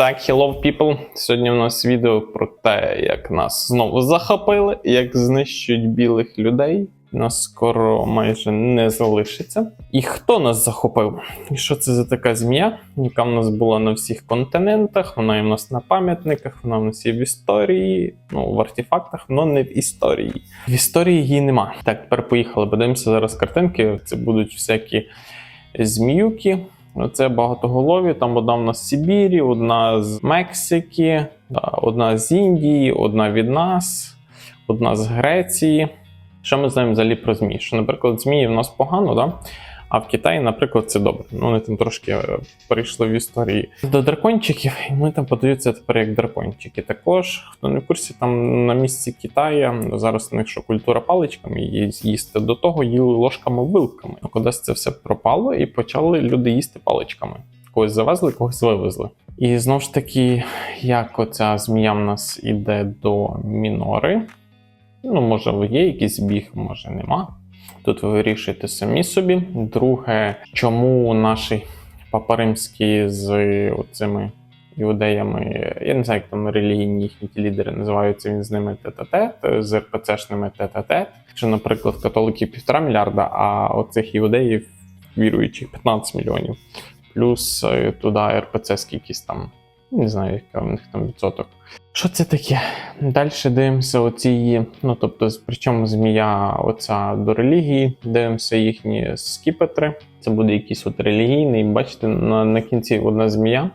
Так, hello people. Сьогодні у нас відео про те, як нас знову захопили, як знищують білих людей. Нас скоро майже не залишиться. І хто нас захопив? І що це за така змія, яка в нас була на всіх континентах, вона і в нас на пам'ятниках, вона в нас є в історії, ну в артефактах, але не в історії. В історії її нема. Так, тепер поїхали. Подивимося зараз картинки. Це будуть всякі зміюки. Це багатоголові. Там одна в нас з Сибірі, одна з Мексики, одна з Індії, одна від нас, одна з Греції. Що ми знаємо взагалі про змії? Що, наприклад, змії в нас погано, да? А в Китаї, наприклад, це добре. Ну, вони там трошки е, перейшли в історії до дракончиків, і ми там подаються тепер як дракончики. Також, хто не в курсі, там на місці Китая зараз у них що культура паличками їсти. До того їли ложками-вилками. А кудись це все пропало, і почали люди їсти паличками. Когось завезли, когось вивезли. І знову ж таки, як оця змія в нас іде до мінори. Ну, може, є якийсь біг, може нема. Тут ви вирішуєте самі собі. Друге, чому наші папа римські з цими іудеями, я не знаю, як там релігійні їхні лідери називаються, він з ними тет-а-тет, з РПЦшними тет-а-тет. Що, наприклад, католиків півтора мільярда, а оцих іудеїв віруючих 15 мільйонів. Плюс е, туди РПЦ скількись там, не знаю, яка в них там відсоток. Що це таке? Далі дивимося оці, ну тобто, причому змія оця до релігії, дивимося їхні скіпетри. Це буде якийсь от релігійний. Бачите, на, на кінці одна змія.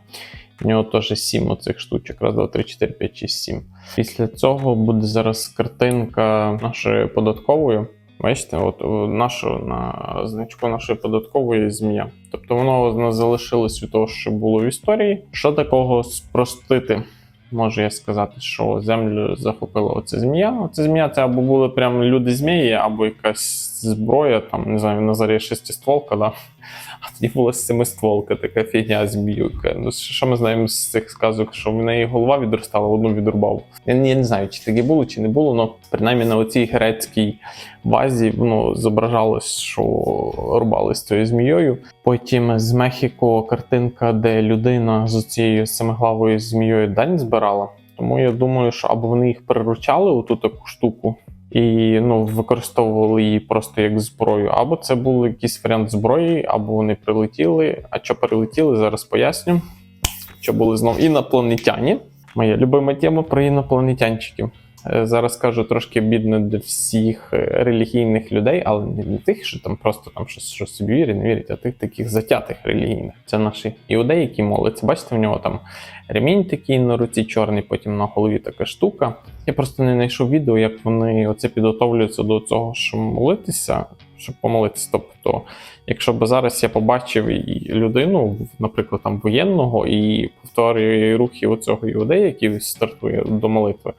В нього теж 7 оцих штучок. Раз, два, три, чотири, п'ять, шість, сім. Після цього буде зараз картинка нашої податкової. Бачите, от нашу на значку нашої податкової змія. Тобто воно залишилось від того, що було в історії. Що такого спростити? Можу я сказати, що землю захопила оця змія. Оця змія це або були прям люди змії, або якась зброя, там, не знаю, на зарі шестистволка, да? А тоді була семистволка, така фігня зміюка. Ну, що ми знаємо з цих сказок, що в неї голова відростала, одну відрубав. Я, я не знаю, чи таке було, чи не було, але принаймні на оцій грецькій вазі воно зображалось, що рубали з цією змією. Потім з Мехіко картинка, де людина з цією семиглавою змією дань збирала. Тому я думаю, що або вони їх переручали у таку штуку і ну, використовували її просто як зброю, або це був якийсь варіант зброї, або вони прилетіли. А що прилетіли, зараз поясню. Що були знову інопланетяні. Моя любима тема про інопланетянчиків. Е, Зараз кажу трошки бідно для всіх е, релігійних людей, але не для тих, що там просто там щось, щось собі вірять, не вірять, а тих таких затятих релігійних. Це наші іудеї, які моляться. Бачите, в нього там ремінь такий на руці чорний, потім на голові така штука. Я просто не знайшов відео, як вони оце підготовлюються до цього, щоб молитися, щоб помолитися. Тобто, якщо б зараз я побачив людину, наприклад, там воєнного, і повторює рухи оцього іудея, який стартує до молитви,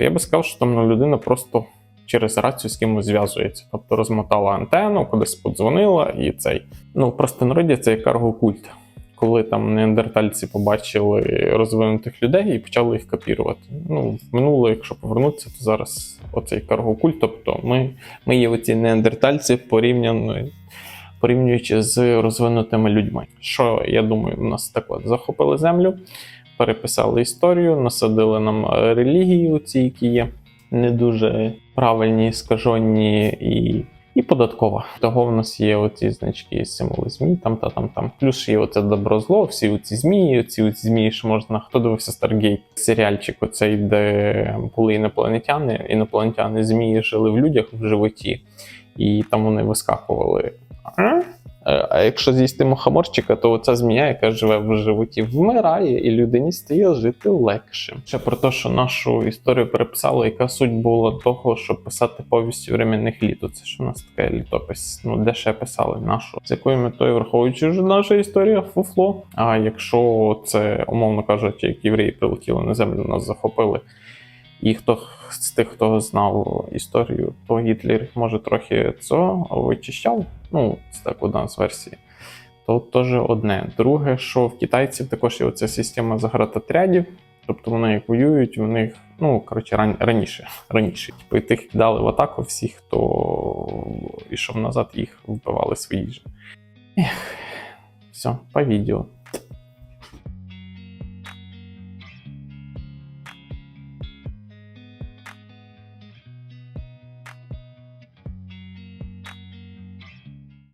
то я би сказав, що там людина просто через рацію з кимось зв'язується. Тобто розмотала антенну, кудись подзвонила, і цей. Ну, просто народі це як каргокульт. Коли там неандертальці побачили розвинутих людей і почали їх копірувати. Ну, в минуле, якщо повернутися, то зараз оцей каргокульт. Тобто ми, ми є оці неандертальці порівняно, порівнюючи з розвинутими людьми. Що я думаю, у нас так от захопили землю, переписали історію, насадили нам е, релігії, оці, які є не дуже правильні, скажені і. І податкова. Того в нас є оці значки символи змій, там та там там. Плюс є оце добро зло, всі оці змії, оці оці змії, що можна. Хто дивився Старгейт? Серіальчик, оцей, де були інопланетяни. Інопланетяни змії жили в людях в животі, і там вони вискакували. А? Е, А якщо з'їсти мухоморчика, то оця змія, яка живе в животі, вмирає, і людині стає жити легше. Ще про те, що нашу історію переписали, яка суть була того, щоб писати повісті временних літ. Це ж у нас така літопись. Ну де ще писали нашу, з якою метою, враховуючи що наша історія фуфло. А якщо це, умовно кажучи, як євреї прилетіли на землю, нас захопили. І хто з тих, хто знав історію, то Гітлер може трохи цього вичищав. Ну, це так одна з версій. То теж одне. Друге, що в китайців також є оця система загратотрядів. Тобто вони як воюють, у них, ну, коротше, ран, раніше. раніше. Типу, і тих кидали в атаку всіх, хто йшов назад, їх вбивали свої ж. Все, по відео.